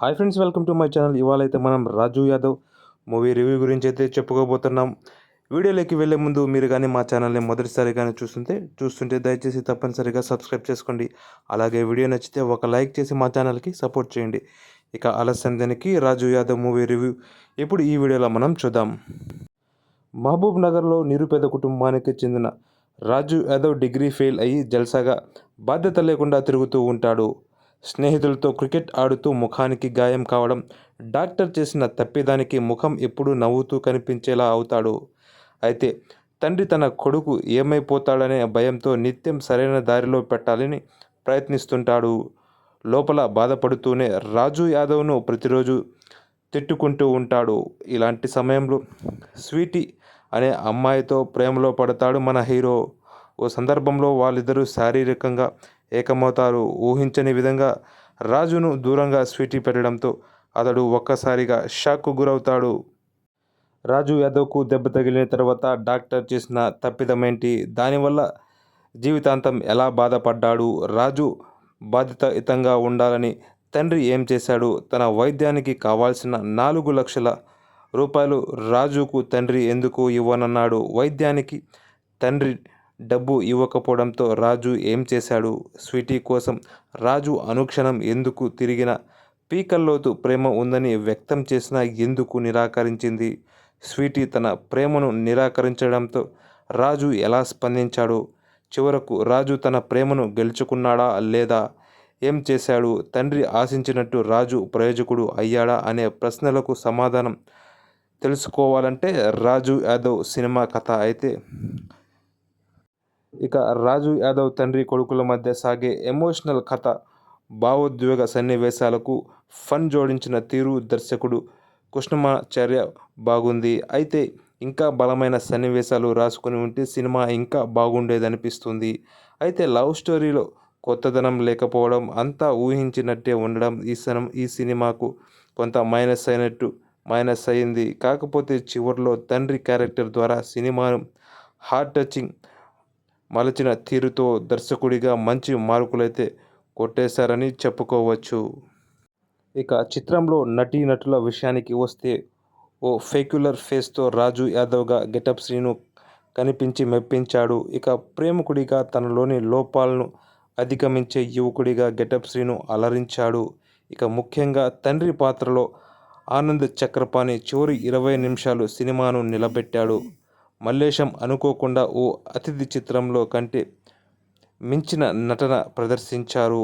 Hi friends welcome to my channel. ఇవాళ అయితే మనం రాజు యాదవ్ మూవీ రివ్యూ గురించి అయితే చెప్పుకోబోతున్నాం. వీడియోలోకి వెళ్ళే ముందు మీరు కానీ మా ఛానల్ని మొదటిసారి కానీ చూస్తుంటే చూస్తుంటే దయచేసి తప్పనిసరిగా సబ్స్క్రైబ్ చేసుకోండి. అలాగే వీడియో నచ్చితే ఒక లైక్ చేసి మా ఛానల్కి సపోర్ట్ చేయండి. ఇక ఆలస్యం దానికి రాజు యాదవ్ మూవీ రివ్యూ. ఇప్పుడు ఈ వీడియోలో మనం చూద్దాం. మహబూబ్ నగర్లో నిరుపేద కుటుంబానికి చెందిన రాజు యాదవ్ డిగ్రీ ఫెయిల్ అయ్యి జల్సాగా బాధ్యత లేకుండా తిరుగుతూ ఉంటాడు. స్నేహితులతో క్రికెట్ ఆడుతూ ముఖానికి గాయం కావడం డాక్టర్ చేసిన తప్పిదానికి ముఖం ఎప్పుడూ నవ్వుతూ కనిపించేలా అవుతాడు. అయితే తండ్రి తన కొడుకు ఏమైపోతాడనే భయంతో నిత్యం సరైన దారిలో పెట్టాలని ప్రయత్నిస్తుంటాడు. లోపల బాధపడుతూనే రాజు యాదవ్ను ప్రతిరోజు తిట్టుకుంటూ ఉంటాడు. ఇలాంటి సమయంలో స్వీటీ అనే అమ్మాయితో ప్రేమలో పడతాడు మన హీరో. ఓ సందర్భంలో వాళ్ళిద్దరూ శారీరకంగా ఏకమవుతారు ఊహించని విధంగా రాజును దూరంగా స్వీటీ పెట్టడంతో అతడు ఒక్కసారిగా షాక్కు గురవుతాడు. రాజు యాదవ్కు దెబ్బ తగిలిన తర్వాత డాక్టర్ చేసిన తప్పిదమేంటి? దానివల్ల జీవితాంతం ఎలా బాధపడ్డాడు? రాజు బాధితయుతంగా ఉండాలని తండ్రి ఏం చేశాడు? తన వైద్యానికి కావాల్సిన నాలుగు లక్షల రూపాయలు రాజుకు తండ్రి ఎందుకు ఇవ్వనన్నాడు? వైద్యానికి తండ్రి డబ్బు ఇవ్వకపోవడంతో రాజు ఏం చేశాడు? స్వీటీ కోసం రాజు అనుక్షణం ఎందుకు తిరిగిన? పీకల్లోతు ప్రేమ ఉందని వ్యక్తం చేసినా ఎందుకు నిరాకరించింది? స్వీటీ తన ప్రేమను నిరాకరించడంతో రాజు ఎలా స్పందించాడు? చివరకు రాజు తన ప్రేమను గెలుచుకున్నాడా లేదా? ఏం చేశాడు? తండ్రి ఆశించినట్టు రాజు ప్రయోజకుడు అయ్యాడా అనే ప్రశ్నలకు సమాధానం తెలుసుకోవాలంటే రాజు యాదవ్ సినిమా కథ అయితే ఇక రాజు యాదవ్ తండ్రి కొడుకుల మధ్య సాగే ఎమోషనల్ కథ భావోద్వేగ సన్నివేశాలకు ఫన్ జోడించిన తీరు దర్శకుడు కృష్ణమాచార్య బాగుంది. అయితే ఇంకా బలమైన సన్నివేశాలు రాసుకుని ఉంటే సినిమా ఇంకా బాగుండేదనిపిస్తుంది. అయితే లవ్ స్టోరీలో కొత్తదనం లేకపోవడం అంతా ఊహించినట్టే ఉండడం ఈ సినిమా ఈ సినిమాకు కొంత మైనస్ అయినట్టు మైనస్ అయింది. కాకపోతే చివరిలో తండ్రి క్యారెక్టర్ ద్వారా సినిమాను హార్ట్ టచింగ్ మలచిన తీరుతో దర్శకుడిగా మంచి మార్కులైతే కొట్టేశారని చెప్పుకోవచ్చు. ఇక చిత్రంలో నటీనటుల విషయానికి వస్తే ఓ ఫెక్యులర్ ఫేస్తో రాజు యాదవ్గా గెటప్ శ్రీను కనిపించి మెప్పించాడు. ఇక ప్రేమికుడిగా తనలోని లోపాలను అధిగమించే యువకుడిగా గెటప్ శ్రీను అలరించాడు. ఇక ముఖ్యంగా తండ్రి పాత్రలో ఆనంద్ చక్రపాణి చివరి ఇరవై నిమిషాలు సినిమాను నిలబెట్టాడు. మల్లేశం అనుకోకుండా ఓ అతిథి చిత్రంలో కంటే మించిన నటన ప్రదర్శించారు.